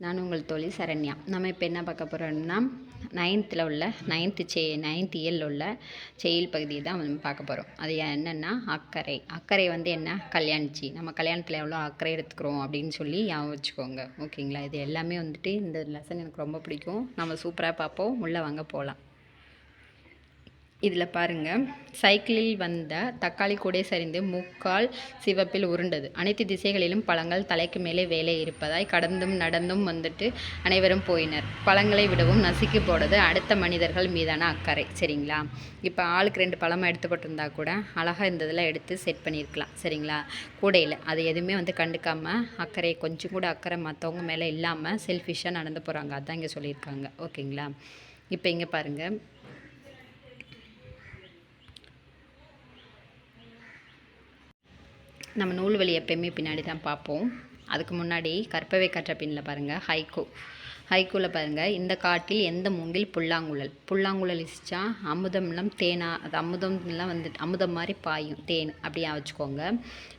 நான் உங்கள் தோழி சரண்யா. நம்ம இப்போ என்ன பார்க்க போகிறோம்னா நைன்த்தில் உள்ள நைன்த்து செ நைன்த் இயரில் உள்ள செயல் பகுதியை தான் நம்ம பார்க்க போகிறோம் அது என்னென்னா அக்கறை. அக்கறை வந்து என்ன? கல்யாணிச்சி. நம்ம கல்யாணத்தில் எவ்வளோ அக்கறை எடுத்துக்கிறோம் அப்படின்னு சொல்லி ஞாபகம் வச்சுக்கோங்க. ஓகேங்களா? இது எல்லாமே வந்துட்டு இந்த லெசன் எனக்கு ரொம்ப பிடிக்கும். நம்ம சூப்பராக பார்ப்போம். உள்ளே வாங்க போகலாம் இதில் பாருங்கள் சைக்கிளில் வந்த தக்காளி கூடை சரிந்து முக்கால் சிவப்பில் உருண்டது. அனைத்து திசைகளிலும் பழங்கள் தலைக்கு மேலே வேலை இருப்பதாய் கடந்தும் நடந்தும் வந்துட்டு அனைவரும் போயினர். பழங்களை விடவும் நசுக்கி போடுறது அடுத்த மனிதர்கள் மீதான அக்கறை. சரிங்களா? இப்போ ஆளுக்கு ரெண்டு பழமாக எடுத்து போட்டிருந்தா கூட அழகாக இருந்ததெல்லாம் எடுத்து செட் பண்ணியிருக்கலாம். சரிங்களா? கூடையில். அது எதுவுமே வந்து கண்டுக்காமல் அக்கறை கொஞ்சம் கூட அக்கறை மற்றவங்க மேலே இல்லாமல் செல்ஃபிஷாக நடந்து போகிறாங்க அதான் இங்கே சொல்லியிருக்காங்க. ஓகேங்களா? இப்போ இங்கே பாருங்கள் நம்ம நூல் வழி எப்பயுமே பின்னாடி தான் பார்ப்போம். அதுக்கு முன்னாடி கற்பவை கற்ற பின்னில் பாருங்கள் ஹைகோ ஹைகோவில் பாருங்கள் இந்த காட்டில் எந்த மூங்கில் புல்லாங்குழல்? புல்லாங்குழல் இசிச்சா அமுதம்லாம் தேனா அது அமுதம்லாம் வந்து அமுதம் மாதிரி பாயும் தேன். அப்படியா வச்சுக்கோங்க.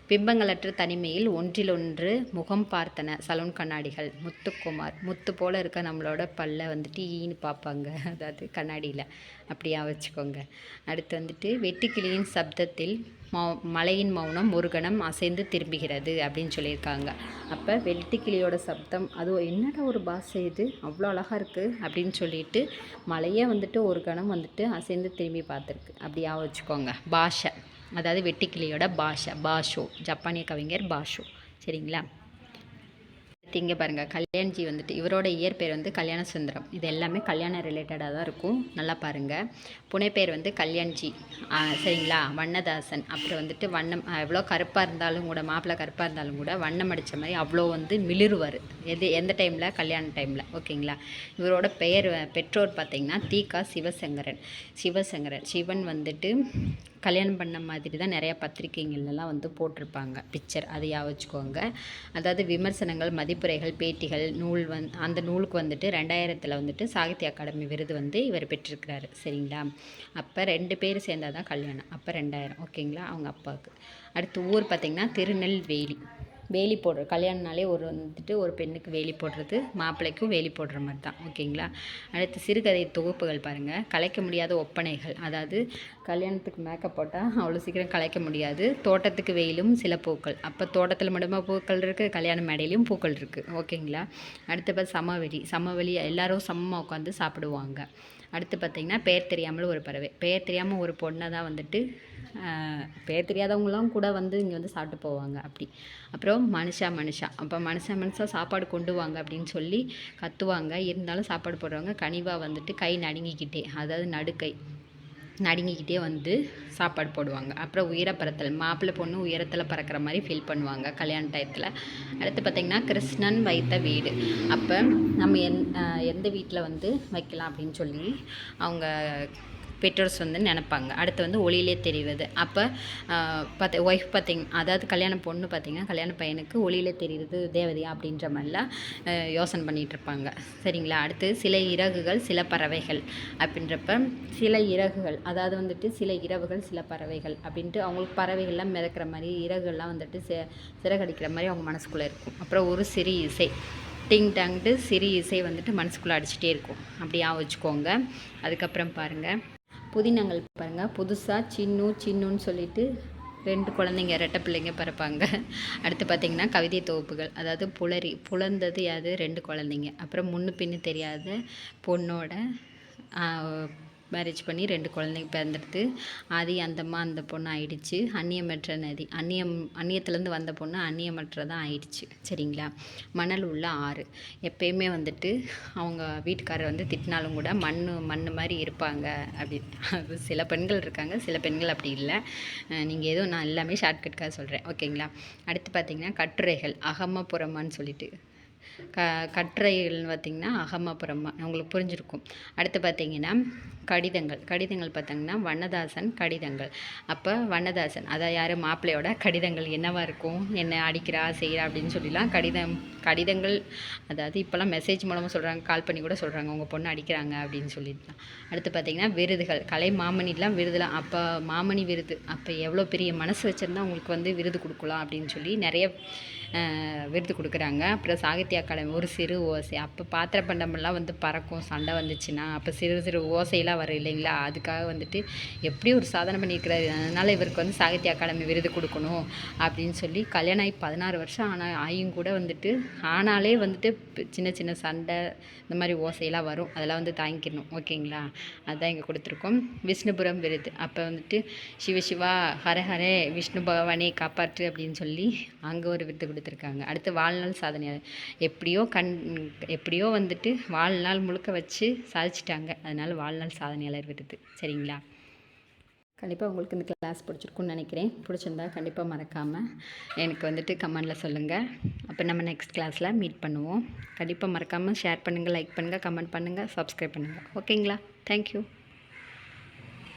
பிம்பங்களற்ற தனிமையில் ஒன்றிலொன்று முகம் பார்த்தன சலூன் கண்ணாடிகள். முத்துக்குமார். முத்து போல் இருக்க நம்மளோட பல்ல வந்துட்டு ஈன்னு பார்ப்பாங்க. அதாவது கண்ணாடியில். அப்படியா வச்சுக்கோங்க. அடுத்து வந்துட்டு வெட்டுக்கிளியின் சப்தத்தில் மௌ மலையின் மௌனம் ஒரு கணம் அசைந்து திரும்புகிறது அப்படின்னு சொல்லியிருக்காங்க. அப்போ வெட்டுக்கிளியோட சப்தம் அது என்னடா ஒரு பாஷை இது? அவ்வளோ அழகாக இருக்குது அப்படின்னு சொல்லிட்டு மலையே வந்துட்டு ஒரு கணம் வந்துட்டு அசைந்து திரும்பி பார்த்துருக்கு. அப்படியா வச்சுக்கோங்க. பாஷை. அதாவது வெட்டுக்கிளியோட பாஷா பாஷோ ஜப்பானிய கவிஞர் பாஷோ. சரிங்களா? அடுத்து இங்கே பாருங்கள் கல்யாண்ஜி வந்துட்டு இவரோட இயற்பெயர் வந்து கல்யாண சுந்தரம். இது எல்லாமே கல்யாண ரிலேட்டடாக தான் இருக்கும். நல்லா பாருங்கள் புனைப்பெயர் வந்து கல்யாண்ஜி. சரிங்களா? வண்ணதாசன். அப்புறம் வந்துட்டு வண்ணம் எவ்வளோ கருப்பாக இருந்தாலும் கூட மாப்பிள்ளை கருப்பாக இருந்தாலும் கூட வண்ணம் அடித்த மாதிரி அவ்வளோ வந்து மிளிருவார். எது எந்த டைமில் கல்யாண டைமில் ஓகேங்களா? இவரோட பெயர் பெற்றோர் பார்த்தீங்கன்னா தீகா சிவசங்கரன். சிவசங்கரன். சிவன் வந்துட்டு கல்யாணம் பண்ண மாதிரி தான் நிறையா பத்திரிக்கைங்கள்லாம் வந்து போட்டிருப்பாங்க. பிக்சர் அதையாக வச்சுக்கோங்க. அதாவது விமர்சனங்கள் மதிப்புரைகள் பேட்டிகள் நூல் வந் அந்த நூலுக்கு வந்துட்டு ரெண்டாயிரத்தில் வந்துட்டு சாகித்ய அகாடமி விருது வந்து இவர் பெற்றிருக்கிறாரு. சரிங்களா? அப்போ ரெண்டு பேர் சேர்ந்தாதான் தான் கல்யாணம். அப்போ ரெண்டாயிரம். ஓகேங்களா? அவங்க அப்பாவுக்கு. அடுத்து ஊர் பார்த்திங்கன்னா திருநெல்வேலி. வேலி போடுற கல்யாணம்னாலே ஒரு வந்துட்டு ஒரு பெண்ணுக்கு வேலி போடுறது மாப்பிள்ளைக்கும் வேலி போடுற மாதிரி தான். ஓகேங்களா? அடுத்து சிறுகதை தொகுப்புகள் பாருங்கள் கலைக்க முடியாத ஒப்பனைகள். அதாவது கல்யாணத்துக்கு மேக்கப் போட்டால் அவ்வளோ சீக்கிரம் கலைக்க முடியாது. தோட்டத்துக்கு வெயிலும் சில பூக்கள். அப்போ தோட்டத்தில் மட்டுமா பூக்கள் இருக்குது கல்யாண மேடையிலையும் பூக்கள் இருக்குது ஓகேங்களா? அடுத்து பார்த்து சமவெளி. சமவெளி எல்லாரும் சமமாக உட்காந்து சாப்பிடுவாங்க. அடுத்து பார்த்திங்கன்னா பெயர் தெரியாமல் ஒரு பறவை. பெயர் தெரியாமல் ஒரு பொண்ணை தான் வந்துட்டு பேர் தெரியாதவங்களாம் கூட வந்து இங்கே வந்து சாப்பிட்டு போவாங்க அப்படி. அப்புறம் மனுஷா மனுஷா. அப்போ மனுஷா மனுஷா சாப்பாடு கொண்டு வாங்க அப்படின்னு சொல்லி கத்துவாங்க. இருந்தாலும் சாப்பாடு போடுறவங்க கனிவாக வந்துட்டு கை நடுங்கிக்கிட்டே அதாவது நடுக்கை நடுங்கிக்கிட்டே வந்து சாப்பாடு போடுவாங்க. அப்புறம் உயரப்பறத்தல் மாப்பிள்ளை பொண்ணு உயரத்தில் பறக்கிற மாதிரி ஃபீல் பண்ணுவாங்க கல்யாண டயத்தில் அடுத்து பார்த்திங்கன்னா கிருஷ்ணன் வைத்த வீடு. அப்போ நம்ம எந் எந்த வீட்டில் வந்து வைக்கலாம் அப்படின்னு சொல்லி அவங்க பெற்றோர்ஸ் வந்து நினைப்பாங்க. அடுத்து வந்து ஒளியிலே தெரிவது. அப்போ பார்த்து ஒய்ஃப் பார்த்திங்க அதாவது கல்யாண பொண்ணு பார்த்திங்கன்னா கல்யாண பையனுக்கு ஒளியிலே தெரியுது தேவதையா அப்படின்ற மாதிரிலாம் யோசனை பண்ணிகிட்டு இருப்பாங்க சரிங்களா? அடுத்து சில இறகுகள் சில பறவைகள் அப்படின்றப்ப சில இறகுகள் அதாவது வந்துட்டு சில இரவுகள் சில பறவைகள் அப்படின்ட்டு அவங்களுக்கு பறவைகள்லாம் மிதக்கிற மாதிரி இறகுகள்லாம் வந்துட்டு சி சிறகடிக்கிற மாதிரி அவங்க மனசுக்குள்ளே இருக்கும். அப்புறம் ஒரு சிறு இசை. டிங் டாங்ட்டு சிறு இசை வந்துட்டு மனசுக்குள்ளே அடிச்சிட்டே இருக்கும். அப்படியா வச்சுக்கோங்க. அதுக்கப்புறம் பாருங்கள் புதினங்கள் பாருங்கள் புதுசாக சின்னு சின்னுன்னு சொல்லிட்டு ரெண்டு குழந்தைங்க ரெட்டை பிள்ளைங்க பிறப்பாங்க. அடுத்து பார்த்திங்கன்னா கவிதை தொகுப்புகள். அதாவது புலரி புலர்ந்தது யாது ரெண்டு குழந்தைங்க. அப்புறம் முன்னு பின்னு தெரியாத பொண்ணோட மேரேஜ் பண்ணி ரெண்டு குழந்தைங்க பிறந்துடுது. ஆதி அந்தம்மா அந்த பொண்ணு ஆயிடுச்சு. அந்நியமற்ற நதி அந்நியம் அந்நியத்துலேருந்து வந்த பொண்ணு அந்நியமற்றதாக ஆயிடுச்சு. சரிங்களா? மணல் உள்ள ஆறு. எப்பயுமே வந்துட்டு அவங்க வீட்டுக்காரர் வந்து திட்டினாலும் கூட மண் மண் மாதிரி இருப்பாங்க அப்படி. அது சில பெண்கள் இருக்காங்க சில பெண்கள் அப்படி இல்லை. நீங்கள் ஏதோ நான் எல்லாமே ஷார்ட்கட்காக சொல்கிறேன் ஓகேங்களா? அடுத்து பார்த்தீங்கன்னா கட்டுரைகள் அகம சொல்லிட்டு. க கட்டுரைகள்னு பார்த்திங்கன்னா அகமபுரமா உங்களுக்கு புரிஞ்சிருக்கும். அடுத்து பார்த்தீங்கன்னா கடிதங்கள். கடிதங்கள் பார்த்திங்கன்னா வண்ணதாசன் கடிதங்கள். அப்போ வண்ணதாசன் அதான் யார்? மாப்பிள்ளையோட கடிதங்கள். என்னவாக இருக்கும்? என்ன அடிக்கிறா? செய்கிறா அப்படின்னு சொல்லிலாம் கடிதம் கடிதங்கள் அதாவது இப்போல்லாம் மெசேஜ் மூலமாக சொல்கிறாங்க கால் பண்ணி கூட சொல்கிறாங்க உங்கள் பொண்ணு அடிக்கிறாங்க அப்படின்னு சொல்லிடலாம் அடுத்து பார்த்திங்கன்னா விருதுகள். கலை மாமணிலாம் விருதுலாம். அப்போ மாமணி விருது. அப்போ எவ்வளோ பெரிய மனசு வச்சுருந்தா உங்களுக்கு வந்து விருது கொடுக்கலாம் அப்படின்னு சொல்லி நிறைய விருது கொடுக்குறாங்க. அப்புறம் சாகித்ய அகாடமி ஒரு சிறு ஓசை. அப்போ பாத்திர பண்டமெல்லாம் வந்து பறக்கும். சண்டை வந்துச்சுன்னா அப்போ சிறு சிறு ஓசையெல்லாம் வரும் இல்லைங்களா? அதுக்காக வந்துட்டு எப்படி ஒரு சாதனை பண்ணியிருக்கிறாரு? அதனால் இவருக்கு வந்து சாகித்ய அகாடமி விருது கொடுக்கணும் அப்படின்னு சொல்லி கல்யாணம் ஆகி பதினாறு வருஷம் ஆனால் ஆயும் கூட வந்துட்டு ஆனாலே வந்துட்டு சின்ன சின்ன சண்டை இந்த மாதிரி ஓசையெல்லாம் வரும். அதெல்லாம் வந்து தாங்கிக்கணும். ஓகேங்களா? அதுதான் இங்கே கொடுத்துருக்கோம். விஷ்ணுபுரம் விருது. அப்போ வந்துட்டு சிவ சிவா ஹர ஹரே விஷ்ணு பகவானே காப்பாற்று அப்படின்னு சொல்லி அங்கே ஒரு விருது கொடுத்துருக்காங்க. அடுத்து வாழ்நாள் சாதனையாளர் எப்படியோ கண் எப்படியோ வந்துட்டு வாழ்நாள் முழுக்க வச்சு சாதிச்சிட்டாங்க. அதனால் வாழ்நாள் சாதனையாளர் விருது சரிங்களா? கண்டிப்பாக உங்களுக்கு இந்த கிளாஸ் பிடிச்சிருக்குன்னு நினைக்கிறேன். பிடிச்சிருந்தா கண்டிப்பாக மறக்காமல் எனக்கு வந்துட்டு கமெண்டில் சொல்லுங்கள் அப்போ நம்ம நெக்ஸ்ட் கிளாஸில் மீட் பண்ணுவோம். கண்டிப்பாக மறக்காமல் ஷேர் பண்ணுங்கள் லைக் பண்ணுங்கள் கமெண்ட் பண்ணுங்கள் சப்ஸ்கிரைப் பண்ணுங்கள் ஓகேங்களா தேங்க்யூ